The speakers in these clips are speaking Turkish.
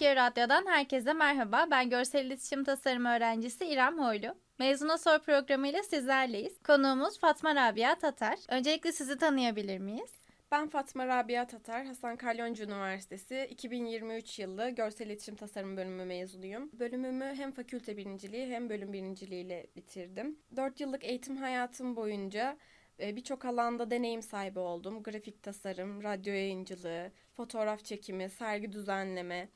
Türkiye Radyo'dan herkese merhaba. Ben görsel iletişim tasarımı öğrencisi İrem Hoylu. Mezuna Sor programıyla sizlerleyiz. Konuğumuz Fatma Rabia Tatar. Öncelikle sizi tanıyabilir miyiz? Ben Fatma Rabia Tatar, Hasan Kalyoncu Üniversitesi 2023 yılı Görsel İletişim Tasarımı bölümü mezunuyum. Bölümümü hem fakülte birinciliği hem bölüm birinciliği ile bitirdim. 4 yıllık eğitim hayatım boyunca e, birçok alanda deneyim sahibi oldum. Grafik tasarım, radyo yayıncılığı, fotoğraf çekimi, sergi düzenleme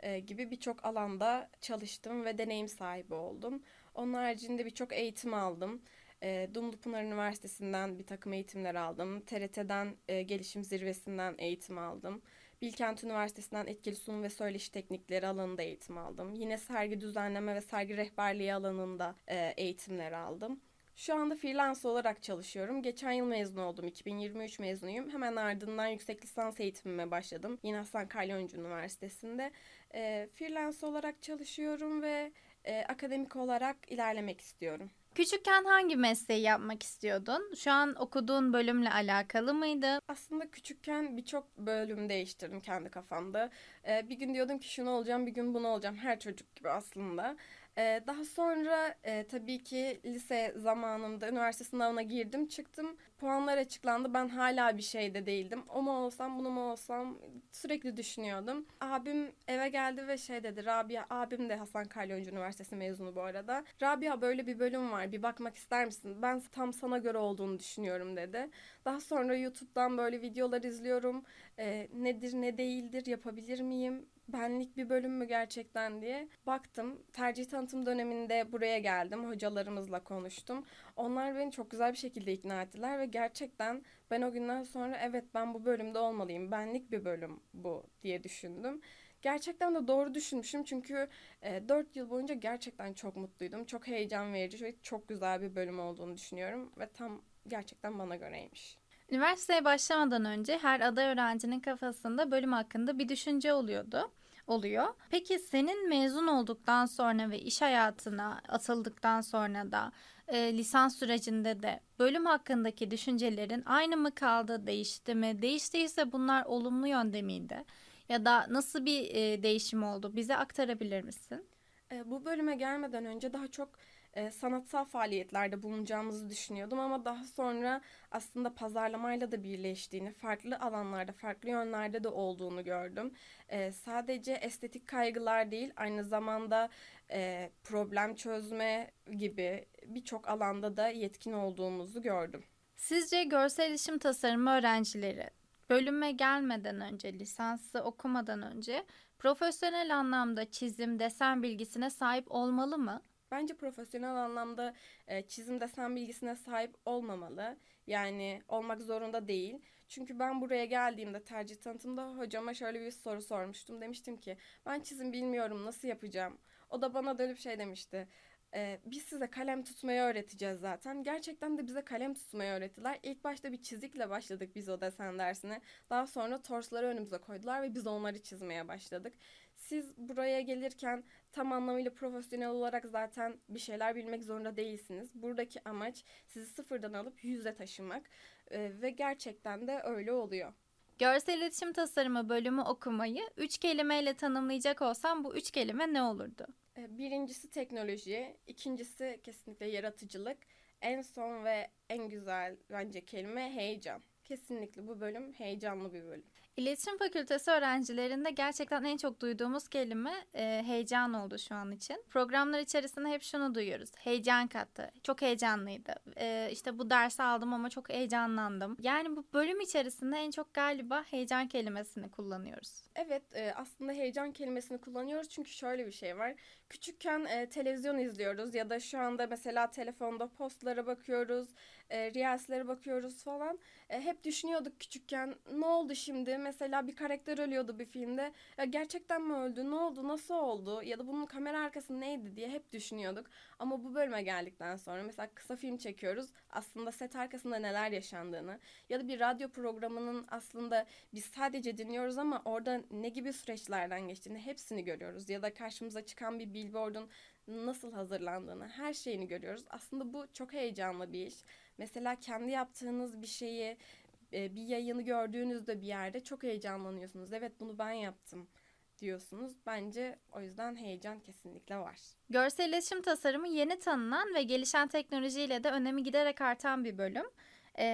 e, gibi birçok alanda çalıştım ve deneyim sahibi oldum. Onun haricinde birçok eğitim aldım. E, Dumlupınar Üniversitesi'nden bir takım eğitimler aldım. TRT'den e, gelişim zirvesinden eğitim aldım. Bilkent Üniversitesi'nden etkili sunum ve söyleşi teknikleri alanında eğitim aldım. Yine sergi düzenleme ve sergi rehberliği alanında e, eğitimler aldım. Şu anda freelance olarak çalışıyorum. Geçen yıl mezun oldum. 2023 mezunuyum. Hemen ardından yüksek lisans eğitimime başladım. Yine Hasan Kalyoncu Üniversitesi'nde. E, freelance olarak çalışıyorum ve e, akademik olarak ilerlemek istiyorum. Küçükken hangi mesleği yapmak istiyordun? Şu an okuduğun bölümle alakalı mıydı? Aslında küçükken birçok bölüm değiştirdim kendi kafamda. Ee, bir gün diyordum ki şunu olacağım, bir gün bunu olacağım. Her çocuk gibi aslında. Ee, daha sonra e, tabii ki lise zamanımda üniversite sınavına girdim, çıktım. Puanlar açıklandı. Ben hala bir şeyde değildim. O mu olsam, bunu mu olsam sürekli düşünüyordum. Abim eve geldi ve şey dedi. Rabia, abim de Hasan Kalyoncu Üniversitesi mezunu bu arada. Rabia böyle bir bölüm var. Bir bakmak ister misin? Ben tam sana göre olduğunu düşünüyorum dedi. Daha sonra YouTube'dan böyle videolar izliyorum. Ee, nedir, ne değildir, yapabilir miyim? Benlik bir bölüm mü gerçekten diye baktım. Tercih tanıtım döneminde buraya geldim. Hocalarımızla konuştum. Onlar beni çok güzel bir şekilde ikna ettiler ve gerçekten ben o günden sonra evet ben bu bölümde olmalıyım. Benlik bir bölüm bu diye düşündüm. Gerçekten de doğru düşünmüşüm çünkü e, 4 yıl boyunca gerçekten çok mutluydum. Çok heyecan verici ve çok güzel bir bölüm olduğunu düşünüyorum ve tam gerçekten bana göreymiş. Üniversiteye başlamadan önce her aday öğrencinin kafasında bölüm hakkında bir düşünce oluyordu oluyor. Peki senin mezun olduktan sonra ve iş hayatına atıldıktan sonra da e, lisans sürecinde de bölüm hakkındaki düşüncelerin aynı mı kaldı, değişti mi? Değiştiyse bunlar olumlu yönde miydi? Ya da nasıl bir e, değişim oldu? Bize aktarabilir misin? E, bu bölüme gelmeden önce daha çok e, sanatsal faaliyetlerde bulunacağımızı düşünüyordum ama daha sonra aslında pazarlamayla da birleştiğini, farklı alanlarda, farklı yönlerde de olduğunu gördüm. E, sadece estetik kaygılar değil, aynı zamanda e, problem çözme gibi birçok alanda da yetkin olduğumuzu gördüm. Sizce görsel iletişim tasarımı öğrencileri bölüme gelmeden önce, lisansı okumadan önce profesyonel anlamda çizim, desen bilgisine sahip olmalı mı? Bence profesyonel anlamda e, çizim desen bilgisine sahip olmamalı. Yani olmak zorunda değil. Çünkü ben buraya geldiğimde tercih tanıtımda hocama şöyle bir soru sormuştum. Demiştim ki ben çizim bilmiyorum nasıl yapacağım. O da bana dönüp şey demişti. Ee, biz size kalem tutmayı öğreteceğiz zaten. Gerçekten de bize kalem tutmayı öğrettiler. İlk başta bir çizikle başladık biz o desen dersine. Daha sonra torsları önümüze koydular ve biz onları çizmeye başladık. Siz buraya gelirken tam anlamıyla profesyonel olarak zaten bir şeyler bilmek zorunda değilsiniz. Buradaki amaç sizi sıfırdan alıp yüze taşımak ee, ve gerçekten de öyle oluyor. Görsel iletişim tasarımı bölümü okumayı üç kelimeyle tanımlayacak olsam bu üç kelime ne olurdu? Ee, birincisi teknoloji, ikincisi kesinlikle yaratıcılık, en son ve en güzel bence kelime heyecan. Kesinlikle bu bölüm heyecanlı bir bölüm. İletişim Fakültesi öğrencilerinde gerçekten en çok duyduğumuz kelime e, heyecan oldu şu an için. Programlar içerisinde hep şunu duyuyoruz. Heyecan kattı. Çok heyecanlıydı. E, işte bu dersi aldım ama çok heyecanlandım. Yani bu bölüm içerisinde en çok galiba heyecan kelimesini kullanıyoruz. Evet e, aslında heyecan kelimesini kullanıyoruz çünkü şöyle bir şey var. Küçükken e, televizyon izliyoruz ya da şu anda mesela telefonda postlara bakıyoruz, e, reelslere bakıyoruz falan. E, hep düşünüyorduk küçükken ne oldu şimdi? Mesela bir karakter ölüyordu bir filmde. Ya gerçekten mi öldü? Ne oldu? Nasıl oldu? Ya da bunun kamera arkası neydi diye hep düşünüyorduk. Ama bu bölüme geldikten sonra mesela kısa film çekiyoruz. Aslında set arkasında neler yaşandığını ya da bir radyo programının aslında biz sadece dinliyoruz ama orada ne gibi süreçlerden geçtiğini hepsini görüyoruz. Ya da karşımıza çıkan bir billboardun nasıl hazırlandığını, her şeyini görüyoruz. Aslında bu çok heyecanlı bir iş. Mesela kendi yaptığınız bir şeyi, e, bir yayını gördüğünüzde bir yerde çok heyecanlanıyorsunuz. Evet bunu ben yaptım diyorsunuz. Bence o yüzden heyecan kesinlikle var. Görsel iletişim tasarımı yeni tanınan ve gelişen teknolojiyle de önemi giderek artan bir bölüm.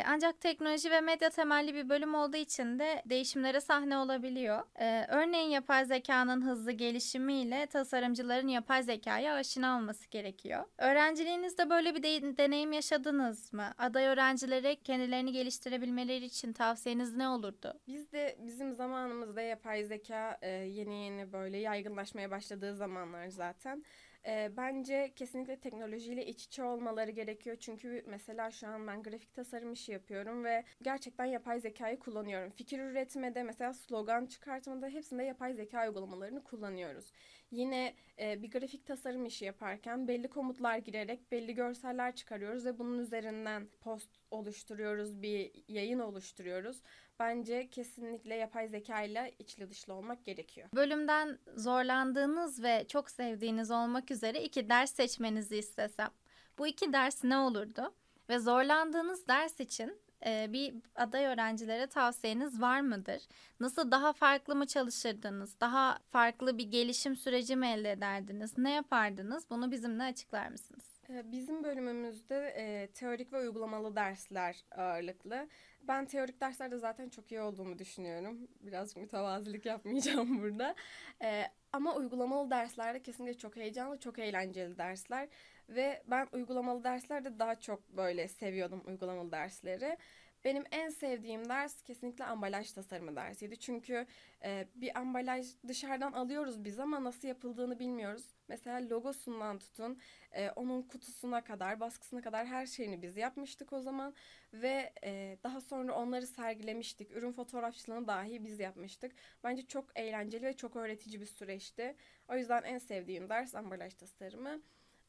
Ancak teknoloji ve medya temelli bir bölüm olduğu için de değişimlere sahne olabiliyor. Örneğin yapay zekanın hızlı gelişimiyle tasarımcıların yapay zekaya aşina olması gerekiyor. Öğrenciliğinizde böyle bir de- deneyim yaşadınız mı? Aday öğrencilere kendilerini geliştirebilmeleri için tavsiyeniz ne olurdu? Biz de bizim zamanımızda yapay zeka yeni yeni böyle yaygınlaşmaya başladığı zamanlar zaten. E, bence kesinlikle teknolojiyle iç içe olmaları gerekiyor. Çünkü mesela şu an ben grafik tasarım işi yapıyorum ve gerçekten yapay zekayı kullanıyorum. Fikir üretmede mesela slogan çıkartmada hepsinde yapay zeka uygulamalarını kullanıyoruz. Yine e, bir grafik tasarım işi yaparken belli komutlar girerek belli görseller çıkarıyoruz ve bunun üzerinden post oluşturuyoruz, bir yayın oluşturuyoruz. Bence kesinlikle yapay zeka ile içli dışlı olmak gerekiyor. Bölümden zorlandığınız ve çok sevdiğiniz olmak üzere iki ders seçmenizi istesem. Bu iki ders ne olurdu? Ve zorlandığınız ders için e, bir aday öğrencilere tavsiyeniz var mıdır? Nasıl daha farklı mı çalışırdınız? Daha farklı bir gelişim süreci mi elde ederdiniz? Ne yapardınız? Bunu bizimle açıklar mısınız? Ee, Bizim bölümümüzde e, teorik ve uygulamalı dersler ağırlıklı. Ben teorik derslerde zaten çok iyi olduğumu düşünüyorum. Birazcık mütevazilik yapmayacağım burada. Ee, ama uygulamalı derslerde kesinlikle çok heyecanlı, çok eğlenceli dersler. Ve ben uygulamalı derslerde daha çok böyle seviyordum uygulamalı dersleri. Benim en sevdiğim ders kesinlikle ambalaj tasarımı dersiydi. Çünkü e, bir ambalaj dışarıdan alıyoruz biz ama nasıl yapıldığını bilmiyoruz. Mesela logosundan tutun, e, onun kutusuna kadar, baskısına kadar her şeyini biz yapmıştık o zaman. Ve e, daha sonra onları sergilemiştik. Ürün fotoğrafçılığını dahi biz yapmıştık. Bence çok eğlenceli ve çok öğretici bir süreçti. O yüzden en sevdiğim ders ambalaj tasarımı.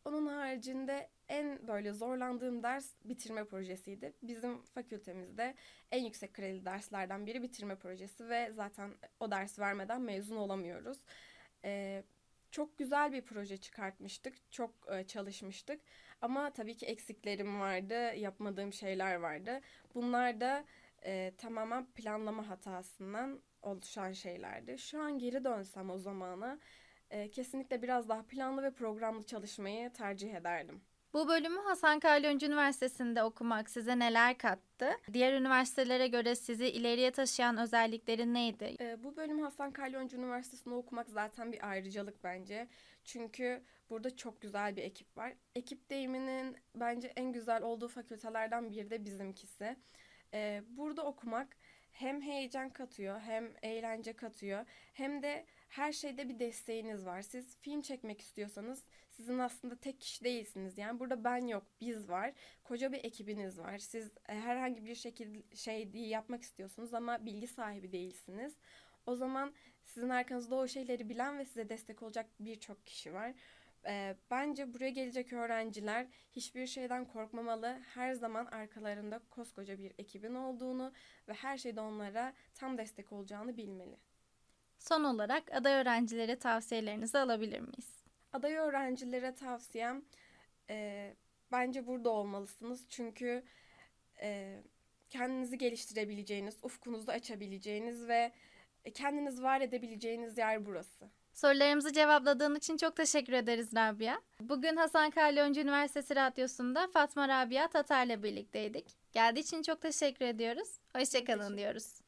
Onun haricinde en böyle zorlandığım ders bitirme projesiydi. Bizim fakültemizde en yüksek kredili derslerden biri bitirme projesi ve zaten o ders vermeden mezun olamıyoruz. Ee, çok güzel bir proje çıkartmıştık, çok e, çalışmıştık ama tabii ki eksiklerim vardı, yapmadığım şeyler vardı. Bunlar da e, tamamen planlama hatasından oluşan şeylerdi. Şu an geri dönsem o zamana e, kesinlikle biraz daha planlı ve programlı çalışmayı tercih ederdim. Bu bölümü Hasan Kalyoncu Üniversitesi'nde okumak size neler kattı? Diğer üniversitelere göre sizi ileriye taşıyan özellikleri neydi? E, bu bölüm Hasan Kalyoncu Üniversitesi'nde okumak zaten bir ayrıcalık bence. Çünkü burada çok güzel bir ekip var. Ekip deyiminin bence en güzel olduğu fakültelerden biri de bizimkisi. E, burada okumak hem heyecan katıyor, hem eğlence katıyor, hem de her şeyde bir desteğiniz var. Siz film çekmek istiyorsanız sizin aslında tek kişi değilsiniz. Yani burada ben yok, biz var. Koca bir ekibiniz var. Siz e, herhangi bir şekilde şey yapmak istiyorsunuz ama bilgi sahibi değilsiniz. O zaman sizin arkanızda o şeyleri bilen ve size destek olacak birçok kişi var. Ee, bence buraya gelecek öğrenciler hiçbir şeyden korkmamalı. Her zaman arkalarında koskoca bir ekibin olduğunu ve her şeyde onlara tam destek olacağını bilmeli. Son olarak aday öğrencilere tavsiyelerinizi alabilir miyiz? Aday öğrencilere tavsiyem e, bence burada olmalısınız. Çünkü e, kendinizi geliştirebileceğiniz, ufkunuzu açabileceğiniz ve kendiniz var edebileceğiniz yer burası. Sorularımızı cevapladığın için çok teşekkür ederiz Rabia. Bugün Hasan Kalyoncu Üniversitesi Radyosu'nda Fatma Rabia Tatar'la birlikteydik. Geldiği için çok teşekkür ediyoruz. Hoşçakalın diyoruz.